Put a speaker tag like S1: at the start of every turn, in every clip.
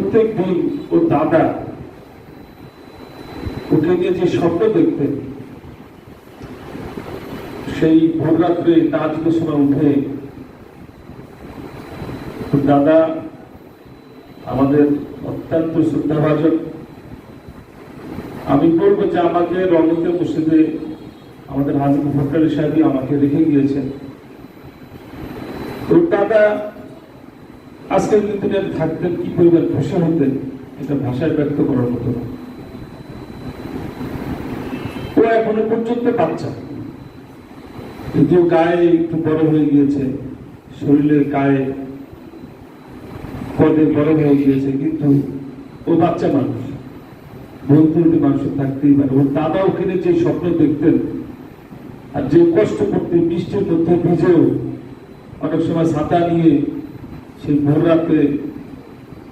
S1: প্রত্যেক দিন ও দাদা ওকে নিয়ে যে স্বপ্ন দেখতেন, সেই ভোর রাত্রে তাজ ঘোষণা উঠে দাদা, আমাদের অত্যন্ত শ্রদ্ধাভাজন। আমি বলব যে আমাকে রঙিতে মসজিদে আমাদের হাজির ভোটার সাহেবই আমাকে রেখে গিয়েছেন। ওর আজকের দিনে থাকতেন, কি পরিমাণ খুশি হতেন, এটা ভাষায় ব্যক্ত করার মতো না। ও এখনও পর্যন্ত বাচ্চা। যদিও গায়ে একটু বড় হয়ে গিয়েছে, শরীরের গায়ে পদে বড় হয়ে গিয়েছে, কিন্তু ও বাচ্চা মানুষ। বন্ধুটি মানুষের থাকতেই পারে। ওর দাদা ওখানে যে স্বপ্ন দেখতেন আর যে কষ্ট করতে বৃষ্টির মধ্যে ভিজেও অনেক সময় ছাতা নিয়ে সেই ভোর রাতে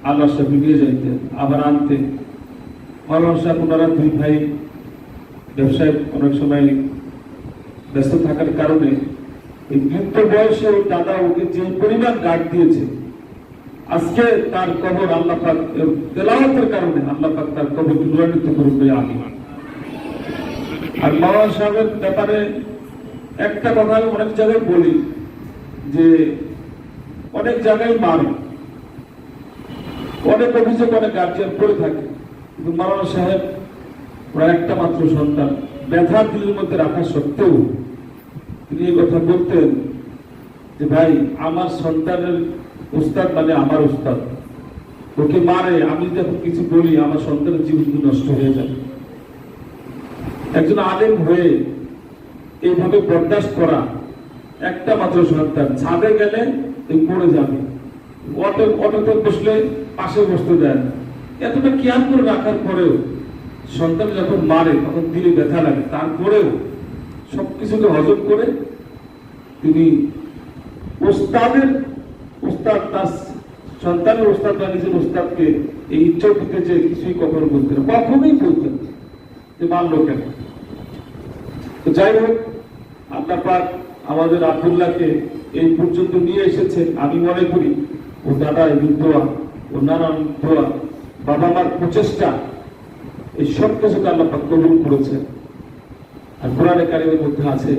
S1: আল্লাহ সাহেব নিয়ে যাইতেন, আবার আনতেন আল্লাহ সাহেব, ওনারা দুই ভাই ব্যবসায় অনেক সময় ব্যস্ত থাকার কারণে এই বৃদ্ধ বয়সে ওর দাদা ওকে যে পরিমাণ গার্ড দিয়েছে, আজকে তার কবর আল্লাহ পাক তেলাওয়াতের কারণে আল্লাহ পাক তার কবর নূরান্বিত করবে আমি আর বাবা সাহেবের ব্যাপারে একটা কথা আমি অনেক জায়গায় বলি যে অনেক জায়গায় মারে। অনেক অভিযোগ, অনেক গার্জিয়ান করে থাকে। কিন্তু মাওলানা সাহেব, ওরা একটা মাত্র সন্তান। ব্যথা দিলের মধ্যে রাখা সত্ত্বেও তিনি এই কথা বলতেন যে, ভাই, আমার সন্তানের উস্তাদ মানে আমার উস্তাদ ওকে মারে, আমি যখন কিছু বলি, আমার সন্তানের জীবন নষ্ট হয়ে যায়। একজন আলেম হয়ে এইভাবে বরদাস্ত করা একটা মাত্র সন্তান ছাদে গেলে এই পড়ে যাবে। অটো অটোতে বসলে পাশে বসতে দেয় না। এতটা কেয়ার করে রাখার পরেও সন্তান যখন মারে, তখন দিলে ব্যথা লাগে। তারপরেও সবকিছুকে হজম করে তিনি ওস্তাদের, ওস্তাদ তার সন্তানের ওস্তাদ বা নিজের ওস্তাদকে এই ইচ্ছা দিতে যে কিছুই কখনো বলতে না। কখনোই বলতেন যে মানলো কেন? তো যাই হোক আপনার পাক আমাদের আব্দুল্লাহকে এই পর্যন্ত নিয়ে এসেছে আমি মনে করি ও দাদা এই দোয়া ও নানান দোয়া বাবা মার প্রচেষ্টা, এই সব কিছুকে আল্লাহ কবুল করেছেন। আর কোরআনে কারিমের মধ্যে আছে,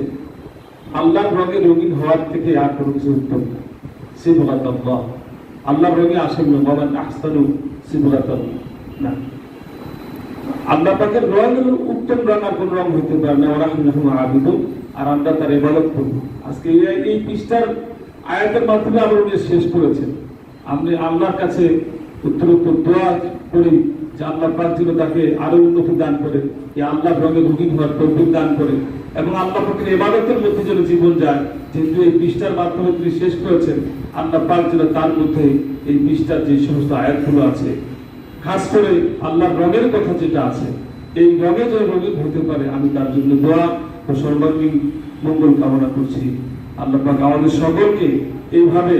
S1: আল্লাহর রঙে রঙিন হওয়ার থেকে আর কোনো কিছু উত্তম না। সিবগাত আল্লাহ রঙে আসেন না মামান আহসানু সিবগাত না। আল্লাহ পাকের রং হলো উত্তম রং আর কোন রং হইতে পারে না। ওরা আবিদ আর আমরা তার ইবাদত করব আজকে এই- পৃষ্ঠার আয়াতের মাধ্যমে আমরা উনি শেষ করেছেন আমি আল্লাহর কাছে উত্তর উত্তর দোয়া করি যে আল্লাহ পাক যেন তাকে আরও উন্নতি দান করে এই আল্লাহ রঙে রঙিন হওয়ার তৌফিক দান করে, এবং আল্লাহ পাকের ইবাদতের মধ্যে যেন জীবন যায়। যেহেতু এই পৃষ্ঠার মাধ্যমে তিনি শেষ করেছেন, আল্লাহ পাক যেন তার মধ্যে এই পৃষ্ঠার যে সমস্ত আয়াতগুলো আছে খাস করে আল্লাহর রঙের কথা যেটা আছে, এই রঙে যে রঙিন হতে পারে, আমি তার জন্য দোয়া ও সর্বাঙ্গীন মঙ্গল কামনা করছি। আল্লাহ পাক আমাদের সকলকে এইভাবে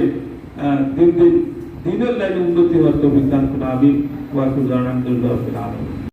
S1: দিন দিন, দিনের লাইনে উন্নতি হওয়ার তৌফিক দান করে আমি ওয়াকুল আলহামদুলিল্লাহ আলামিন।